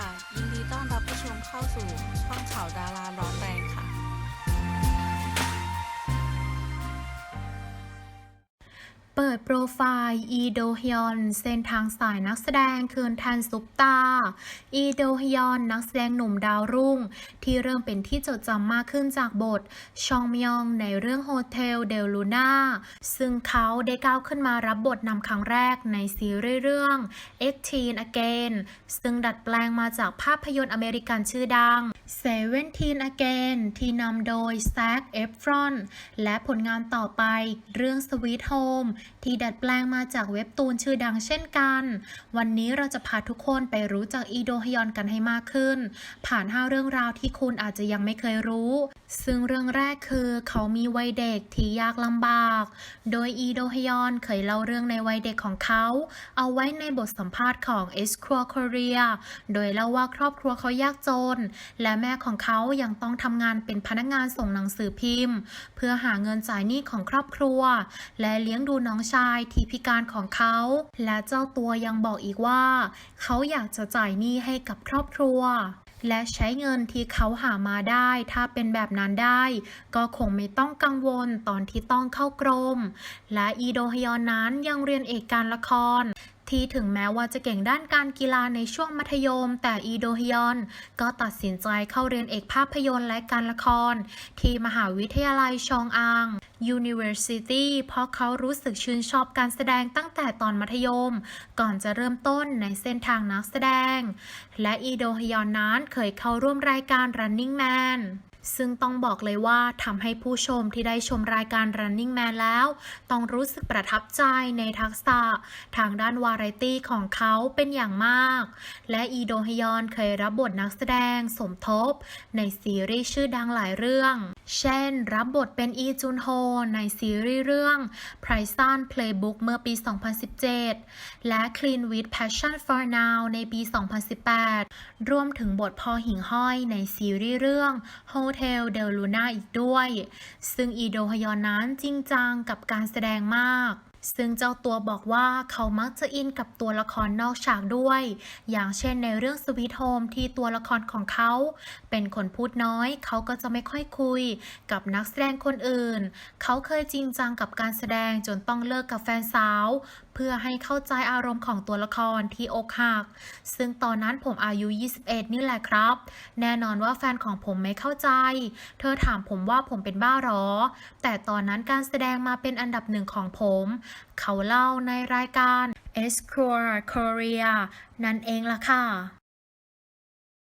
ค่ะ ยินดีต้อนรับผู้ชมเข้าสู่ช่องข่าวดาราร้อน เปิดโปรไฟล์ อีโดฮยอนเส้นทางสายนักแสดงคืนแทนซุปตา อีโดฮยอน นักแสดงหนุ่มดาวรุ่ง ที่เริ่มเป็นที่จดจำมากขึ้นจากบท ชองมยองในเรื่องโฮเทลเดลลูน่า ซึ่งเขาได้ก้าวขึ้นมารับบทนำครั้งแรกในซีรีส์เรื่อง18 Again ซึ่งดัดแปลงมาจากภาพยนตร์อเมริกันชื่อดัง 17 Again ที่นำโดยแซคเอฟรอนและผลงานต่อไปเรื่อง Sweet Home ที่ดัดแปลงมาจากเว็บตูนชื่อดังเช่นกัน วันนี้เราจะพาทุกคนไปรู้จักอีโดฮยอนกันให้มากขึ้น ผ่าน 5 เรื่องราวที่คุณอาจจะยังไม่เคยรู้ ซึ่งเรื่องแรกคือเขามีวัยเด็กที่ยากลำบาก โดยอีโดฮยอนเคยเล่าเรื่องในวัยเด็กของเขา เอาไว้ในบทสัมภาษณ์ของ e s q u a Korea โดยเล่าว่าครอบครัวเขายากจน และแม่ของเขายังต้องทำงานเป็นพนักงานส่งหนังสือพิมพ์ เพื่อหาเงินจ่ายหนี้ของครอบครัว และเลี้ยงดูน้องชายที่พิการของเขา และเจ้าตัวยังบอกอีกว่า เขาอยากจะจ่ายหนี้ให้กับครอบครัวและใช้เงินที่เขาหามาได้ ถ้าเป็นแบบนั้นได้ ก็คงไม่ต้องกังวลตอนที่ต้องเข้ากรม และอีโดฮยอนนั้นยังเรียนเอกการละคร ที่ถึงแม้ว่าจะเก่งด้านการกีฬาในช่วงมัธยม แต่อีโดฮยอน ก็ตัดสินใจเข้าเรียนเอกภาพยนตร์และการละคร ที่มหาวิทยาลัยชองอัง University เพราะเขารู้สึกชื่นชอบการแสดงตั้งแต่ตอนมัธยม ก่อนจะเริ่มต้นในเส้นทางนักแสดง และอีโดฮยอนนั้นเคยเข้าร่วมรายการ Running Man ซึ่งต้องบอกเลยว่าทำให้ผู้ชมที่ได้ชมรายการ Running Man แล้ว ต้องรู้สึกประทับใจในทักษะทางด้านวาไรตี้ของเขาเป็นอย่างมาก และอีโดฮยอนเคยรับบทนักแสดงสมทบ ในซีรีส์ชื่อดังหลายเรื่อง เช่น รับบทเป็นอีจุนโฮในซีรีส์เรื่อง p r i s o n Playbook เมื่อปี 2017 และ Clean with Passion for Now ในปี 2018 รวมถึงบทพอหิ่งห้อยในซีรีส์เรื่อง Hotel Del Luna อีกด้วย ซึ่งอีโดฮยอนนั้นจริงจังกับการแสดงมาก ซึ่งเจ้าตัวบอกว่าเขามักจะอินกับตัวละครนอกฉากด้วย อย่างเช่นในเรื่องสวีทโฮมที่ตัวละครของเขา เป็นคนพูดน้อย เขาก็จะไม่ค่อยคุย กับนักแสดงคนอื่น เขาเคยจริงจังกับการแสดงจนต้องเลิกกับแฟนสาว พื่อให้เข้าใจอารมณ์ของตัวละครที่อกหัก ซึ่งตอนนั้นผมอายุ 21 นี่แหละครับ แน่นอนว่าแฟนของผมไม่เข้าใจ เธอถามผมว่าผมเป็นบ้าหรอ แต่ตอนนั้นการแสดงมาเป็นอันดับหนึ่งของผม เขาเล่าในรายการ e s c o r Korea นั่นเองล่ะค่ะ